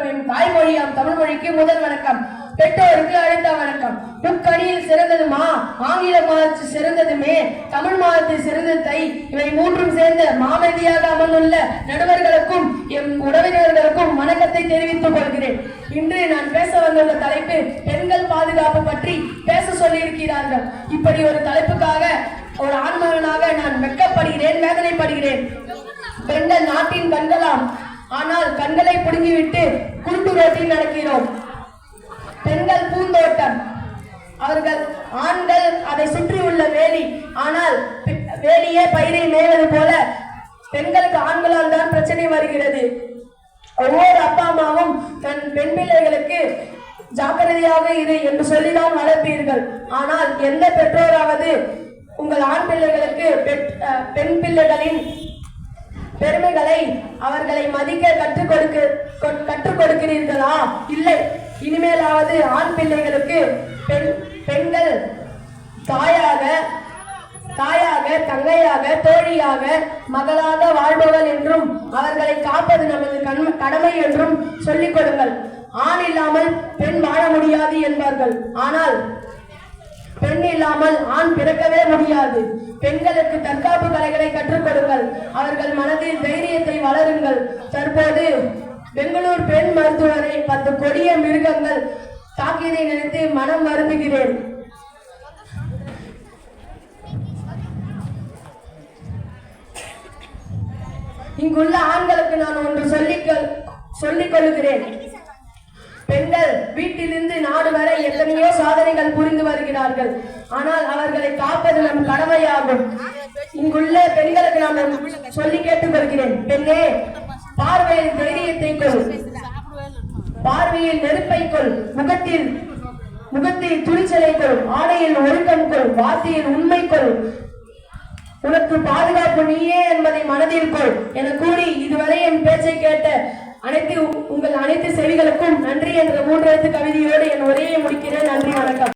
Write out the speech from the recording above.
வரும் என் தாய்மொழியாம் தமிழ் மொழிக்கு முதல் வணக்கம். பெற்றோருக்கு அழைத்த வணக்கம். முக்கணியில் சிறந்ததுமா? ஆங்கில மாதத்து சிறந்ததுமே. தமிழ் மாதத்து சிறந்த தை. இவை மூன்றும் சேர்ந்த மாமதியாக அமர்ந்துள்ள நடுவர்களுக்கும் எம் உறவினர்களுக்கும் வணக்கத்தை தெரிவித்துக் கொள்கிறேன். இன்று நான் பேச வந்துள்ள தலைப்பு பெண்கள் பாதுகாப்பு பற்றி பேச சொல்லியிருக்கிறார்கள். இப்படி ஒரு தலைப்புக்காக ஒரு ஆண்மகனாக நான் வெட்கப்படுகிறேன் வேதனைப்படுகிறேன். பெண்கள் நாட்டின் கண்களாம் ஆனால் கண்களை பிடுங்கிவிட்டு குருட்டு ரோட்டில் நடக்கிறோம். பெண்கள் பூந்தோட்டம். அவர்கள் ஆண்கள் அதை சுற்றியுள்ள வேலி. ஆனால் வேலியே பயிரை மேய்வது போல பெண்களுக்கு ஆண்களால் தான் பிரச்சனை வருகிறது. ஒவ்வொரு அப்பா அம்மாவும் தன் பெண் பிள்ளைகளுக்கு ஜாக்கிரதையாக இரு என்று சொல்லிதான் வளர்ப்பீர்கள். ஆனால் எந்த பெற்றோராவது உங்கள் ஆண் பிள்ளைகளுக்கு பெண் பிள்ளைகளின் பெருமைகளை அவர்களை மதிக்க கற்றுக் கொடுக்க கற்றுக் கொடுக்கிறீர்களா? இல்லை. இனிமேலாவது ஆண் பிள்ளைகளுக்கு பெண் பெண்கள் தாயாக தாயாக தங்கையாக தோழியாக மகளாக வாழ்பவள் என்றும் அவர்களை காப்பது நமது கண்- கடமை என்றும் சொல்லிக் கொடுங்கள். ஆண் இல்லாமல் பெண் வாழ முடியாது என்பார்கள். ஆனால் பெண் இல்லாமல் ஆண் பிறக்கவே முடியாது. பெண்களுக்கு தற்காப்பு கலைகளை கற்றுக் கொடுங்கள். அவர்கள் மனதில் தைரியத்தை வளருங்கள். தற்போது பெங்களூர் பெண் மருத்துவரை பத்து கொடிய மிருகங்கள் தாக்கியதை நினைத்து மனம் வருந்துகிறேன். இங்குள்ள ஆண்களுக்கு நான் ஒன்று சொல்லிக் சொல்லிக் கொள்கிறேன் பெண்கள் வீட்டிலிருந்து நாடு வரை எத்தனையோ சாதனைகள் புரிந்து வருகிறார்கள். ஆனால் அவர்களை காப்பது நம் கடமையாகும். இங்குள்ள பெண்களுக்கு நான் சொல்லி கேட்டுக்கொள்கிறேன் பெண்ணே பார்வையில் தைரியத்தை கொள். பார்வையில் நெருப்பை கொள். முகத்தில் முகத்தில் துணிச்சலை கொள். ஆடையில் ஒழுக்கம் கொள். வார்த்தையில் உண்மை கொள். உனக்கு பாதுகாப்பு நீயே என்பதை மனதில் கொள். என கூறி இதுவரை என் பேச்சை கேட்ட அனைத்து உங்கள் அனைத்து செவிகளுக்கும் நன்றி என்ற மூன்று எழுத்து கவிதையோடு என் உரையை முடிக்கிறேன். நன்றி வணக்கம்.